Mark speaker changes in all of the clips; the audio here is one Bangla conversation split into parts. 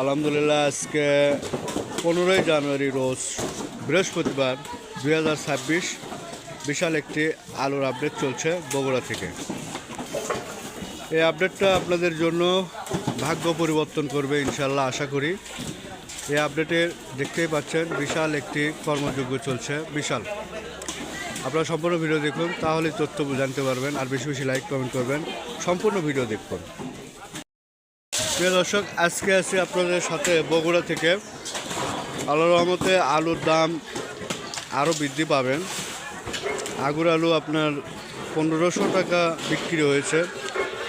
Speaker 1: আলহামদুলিল্লাহ, আজকে পনেরোই জানুয়ারি রোজ বৃহস্পতিবার দুই বিশাল একটি আলুর আপডেট চলছে বগুড়া থেকে। এই আপডেটটা আপনাদের জন্য ভাগ্য পরিবর্তন করবে ইনশাল্লাহ আশা করি। এই আপডেটে দেখতেই পাচ্ছেন বিশাল একটি কর্মযোগ্য চলছে, বিশাল। আপনারা সম্পূর্ণ ভিডিও দেখুন তাহলে তথ্য জানতে পারবেন, আর বেশি বেশি লাইক কমেন্ট করবেন, সম্পূর্ণ ভিডিও দেখুন। প্রিয় দর্শক, আজকে আছি আপনাদের সাথে বগুড়া থেকে। আল্লাহ রহমতে আলুর দাম আরও বৃদ্ধি পাবেন। আগুর আলু আপনার পনেরোশো টাকা বিক্রি হয়েছে।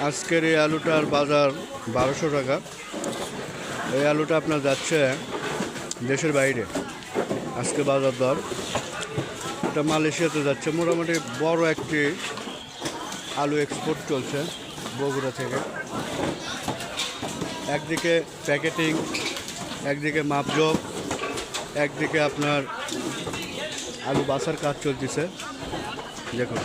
Speaker 1: আজকের এই আলুটার বাজার বারোশো টাকা। এই আলুটা আপনার যাচ্ছে দেশের বাইরে। আজকে বাজার দর এটা মালয়েশিয়াতে যাচ্ছে। মোটামুটি বড় একটি আলু এক্সপোর্ট চলছে বগুড়া থেকে। একদিকে প্যাকেটিং, একদিকে মাপজোক, একদিকে আপনার আলু বাসার কাজ চলতেছে। দেখুন।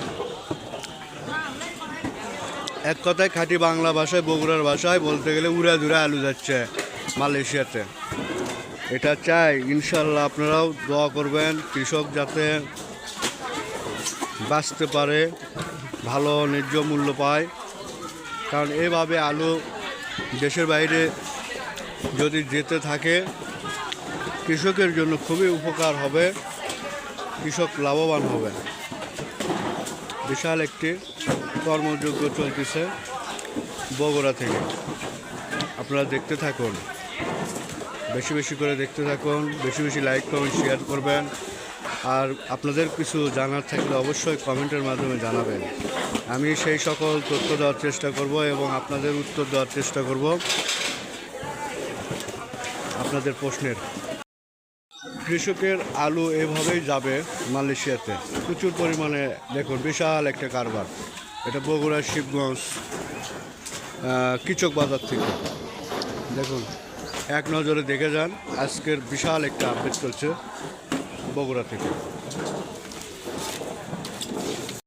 Speaker 1: এক কথায় খাঁটি বাংলা ভাষায়, বগুড়ার ভাষায় বলতে গেলে উড়া দুরা আলু যাচ্ছে মালয়েশিয়াতে। এটা চাই, ইনশাল্লাহ আপনারাও দোয়া করবেন, কৃষক যাতে বাঁচতে পারে, ভালো ন্যায্য মূল্য পায়। কারণ এভাবে আলু দেশের বাইরে যদি যেতে থাকে, কৃষকের জন্য খুবই উপকার হবে, কৃষক লাভবান হবে। বিশাল একটি কর্মযোগ্য চলতেছে বগুড়া থেকে। আপনারা দেখতে থাকুন। বেশি বেশি করে দেখতে থাকুন, বেশি বেশি লাইক কমেন্ট শেয়ার করবেন। আর আপনাদের কিছু জানার থাকলে অবশ্যই কমেন্টের মাধ্যমে জানাবেন। আমি সেই সকল তথ্য দেওয়ার চেষ্টা করব এবং আপনাদের উত্তর দেওয়ার চেষ্টা করব। আপনাদের প্রশ্নের। কৃষকের আলু এভাবেই যাবে মালয়েশিয়াতে। প্রচুর পরিমাণে দেখুন, বিশাল একটা কারবার। এটা বগুড়া, শিবগঞ্জ কিচক বাজার থেকে। দেখুন, এক নজরে দেখে যান, আজকের বিশাল একটা আপডেট চলছে। বগুড়া থেকে।